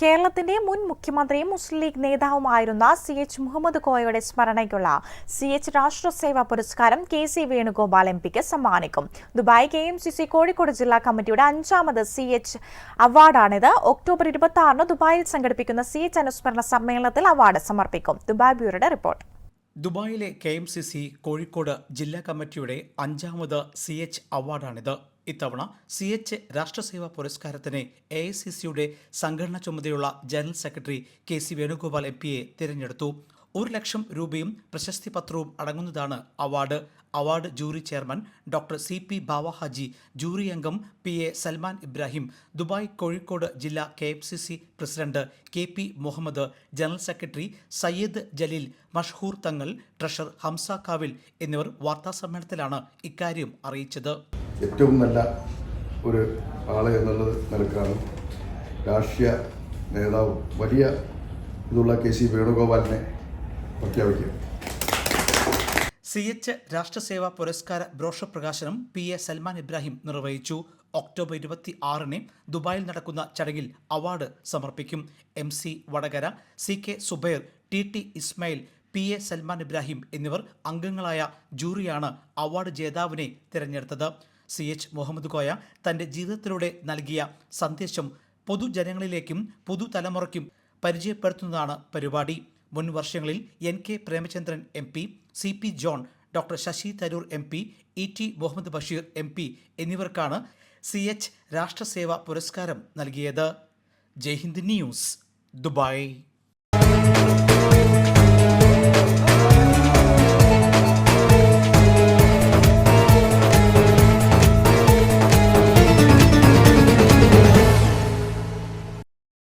കേരളത്തിന്റെ മുൻ മുഖ്യമന്ത്രിയും മുസ്ലിം ലീഗ് നേതാവുമായിരുന്ന സി എച്ച് മുഹമ്മദ് കോയയുടെ സ്മരണയ്ക്കുള്ള സി എച്ച് രാഷ്ട്രസേവാ പുരസ്കാരം കെ സി വേണുഗോപാൽ എം പിക്ക് സമ്മാനിക്കും. Dubai K M C C Kozhikode ജില്ലാ കമ്മിറ്റിയുടെ അഞ്ചാമത് സി എച്ച് അവാർഡാണിത്. ഒക്ടോബർ ഇരുപത്തി ആറിന് ദുബായിൽ സംഘടിപ്പിക്കുന്ന സി എച്ച് അനുസ്മരണ സമ്മേളനത്തിൽ അവാർഡ് സമർപ്പിക്കും. Dubai ബ്യൂറോയുടെ report. ദുബായിലെ K M C C Kozhikode ജില്ലാ കമ്മിറ്റിയുടെ അഞ്ചാമത് സി എച്ച് അവാർഡാണിത്. ഇത്തവണ സി എച്ച് രാഷ്ട്രസേവാ പുരസ്കാരത്തിന് എ ഐ സി സിയുടെ സംഘടനാ ചുമതലയുള്ള general secretary K C Venugopal M പിയെ തിരഞ്ഞെടുത്തു. ഒരു ലക്ഷം രൂപയും പ്രശസ്തി പത്രവും അടങ്ങുന്നതാണ് award. Award jury chairman doctor C P Bavahaji jury അംഗം പി എ സൽമാൻ ഇബ്രാഹിം ദുബായ് കോഴിക്കോട് ജില്ലാ K F C C president K P Muhammad general secretary Sayyid Jaleel Mashhoor Thangal treasurer Hamza കാവിൽ എന്നിവർ വാർത്താസമ്മേളനത്തിലാണ് ഇക്കാര്യം അറിയിച്ചത്. ഏറ്റവും നല്ല ഒരു ആൾ എന്നുള്ളത് നിലക്കാണ്. രാഷ്ട്രീയ നേതാവ് വലിയ ഇതുള്ള കെ സി വേണുഗോപാലിനെ പ്രഖ്യാപിക്കുക സി എച്ച് രാഷ്ട്രസേവാ പുരസ്കാര ബ്രോഷർ പ്രകാശനം പി എ സൽമാൻ ഇബ്രാഹിം നിർവഹിച്ചു. ഒക്ടോബർ ഇരുപത്തി ആറിന് ദുബായിൽ നടക്കുന്ന ചടങ്ങിൽ അവാർഡ് സമർപ്പിക്കും. M C Vadakara C K Zubair T T Ismail P A Salman Ibrahim എന്നിവർ അംഗങ്ങളായ ജൂറിയാണ് അവാർഡ് ജേതാവിനെ തിരഞ്ഞെടുത്തത്. സി എച്ച് മുഹമ്മദ് കോയ തന്റെ ജീവിതത്തിലൂടെ നൽകിയ സന്ദേശം പൊതുജനങ്ങളിലേക്കും പുതുതലമുറയ്ക്കും പരിചയപ്പെടുത്തുന്നതാണ് പരിപാടി. മുൻ വർഷങ്ങളിൽ N K Premachandran M P C P John doctor Shashi Tharoor M P E T Muhammad Basheer M P എന്നിവർക്കാണ് സി എച്ച് രാഷ്ട്രസേവ പുരസ്കാരം നൽകിയത്. Jaihind news Dubai.